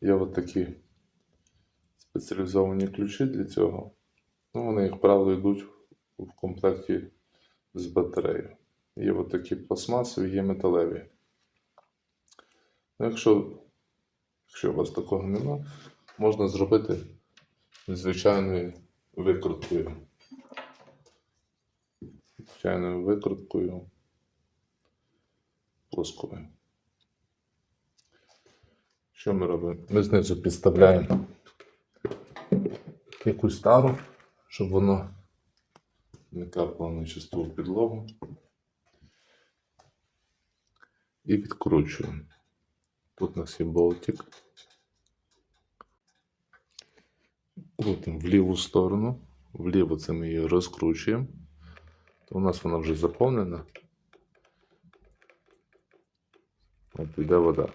Є от такі спеціалізовані ключі для цього. Ну, вони, як правило, йдуть в комплекті з батареєю. Є от такі пластмасові, є металеві. Ну, якщо, якщо у вас такого нема, можна зробити звичайною викруткою. Звичайною викруткою плосковою. Що ми робимо? Ми знизу підставляємо якусь тару, щоб воно не капало на чисту підлогу. І відкручуємо. Тут у нас є болтик. Крутимо в ліву сторону. Вліво це ми її розкручуємо. То у нас вона вже заповнена. От іде вода.